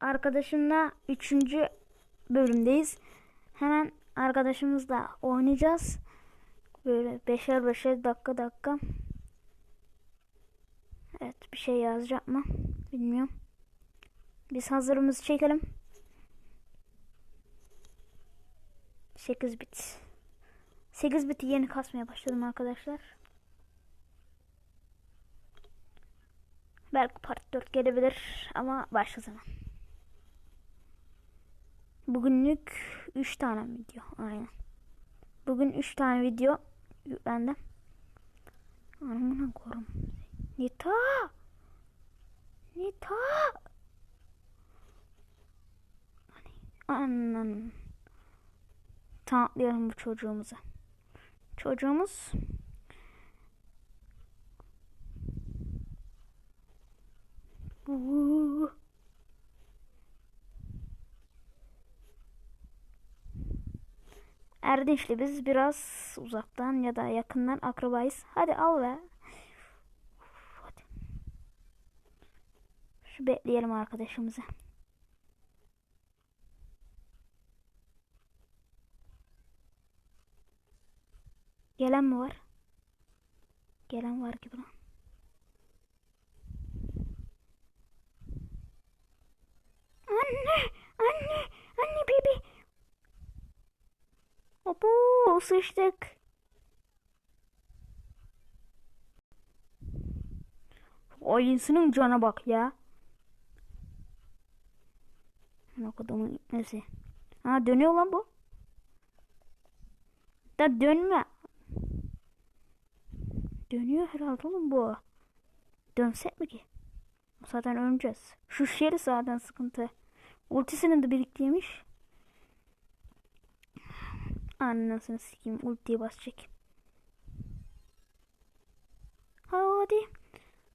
arkadaşımla 3. bölümdeyiz. Hemen arkadaşımızla oynayacağız. Böyle beşer beşer dakika dakika. Evet bir şey yazacak mı? Bilmiyorum. Biz hazırımızı çekelim. 8 bit. 8 biti yeni kasmaya başladım arkadaşlar. Belki part 4 gelebilir ama başka zaman. Bugünlük 3 tane video. Aynen. Bugün 3 tane video yüklendi. Anamına korum. Nita! Nita! Anan. Tanıtlayalım bu çocuğumuza. Çocuğumuz Uuu. Erdinç'le biz biraz uzaktan ya da yakından akrabayız. Hadi al Hadi. Şu bekleyelim arkadaşımızı. Gelen mi var? Gelen var gibi lan. Anne, anne, anne bebi. Opo, sıçtık. Ayınsının cana bak ya. Ne kadar neyse. Ha dönüyor lan bu. Da dönme. Dönüyor herhalde oğlum bu. Dönsek mi ki? Zaten öleceğiz. Şu şeri zaten sıkıntı. Ultisinin de biriktirmiş. Anasını sikeyim ultiye basacak. Hadi.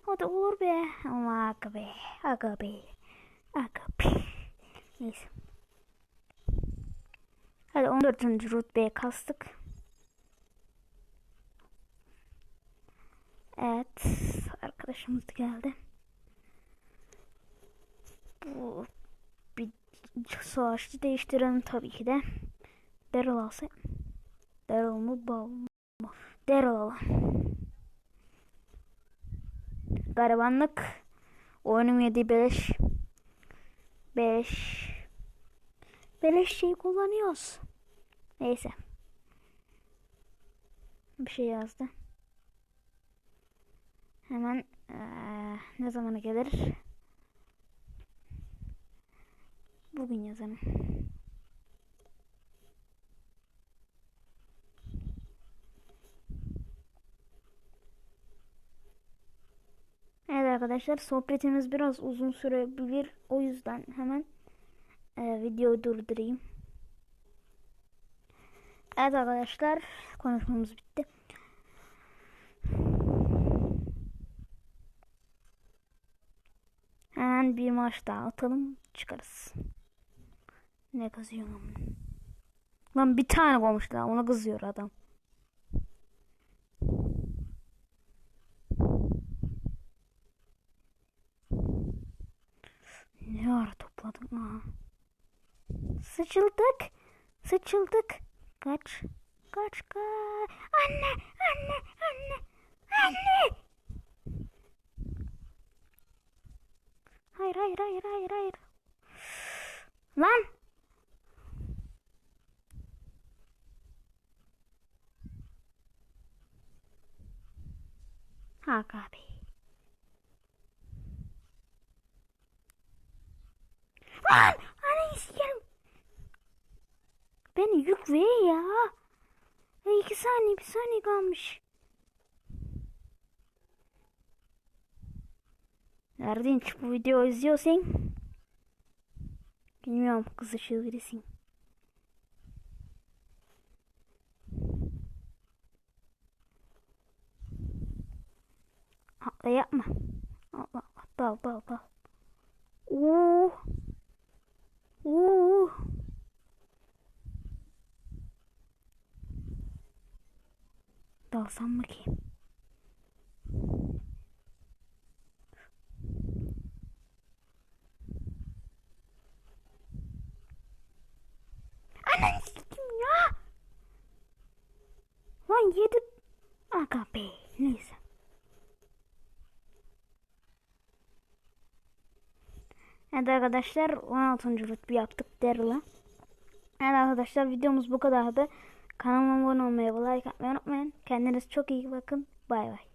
Hadi olur be. Ama aga be. Aga be. Aga be. Neyse. Hadi 14. rütbeye kastık. Evet. Arkadaşımız da geldi. Bu bir savaşçı değiştirelim tabii ki de. Daryl alsa. Daryl mı Bal mı? Daryl alalım. Garibanlık. Oyunum yedi beleş. Beleş. Beleş şeyi kullanıyoruz. Neyse. Bir şey yazdı. Hemen eee, ne zamana gelir? Bugün yazalım. Evet arkadaşlar sohbetimiz biraz uzun sürebilir. O yüzden hemen e, videoyu durdurayım. Evet arkadaşlar konuşmamız bitti. Hemen bir maç daha atalım çıkarız. Ne kızıyorum. Lan bir tane koymuş daha ona kızıyor adam. Ne ara topladık ha? Sıçıldık. Sıçıldık. Kaç. Kaç kaç. Anne anne anne. Anne. Hayır hayır hayır hayır hayır. Lan. Hak abi. Anayı sikerim. Beni yük ve ya. ya. iki saniye bir saniye kalmış. Erdinç bu videoyu izliyorsan bilmiyorum kızışır birisin. Atla yapma. Allah Allah dal. Oo. Oo. alsam mı ki? Ananı ya. Lan yedi. Aga be. Neyse. Evet arkadaşlar 16. rütbe yaptık Daryl'a. Evet arkadaşlar videomuz bu kadardı. Kanalıma abone olmayı like atmayı unutmayın. Kendinize çok iyi bakın. Bay bay.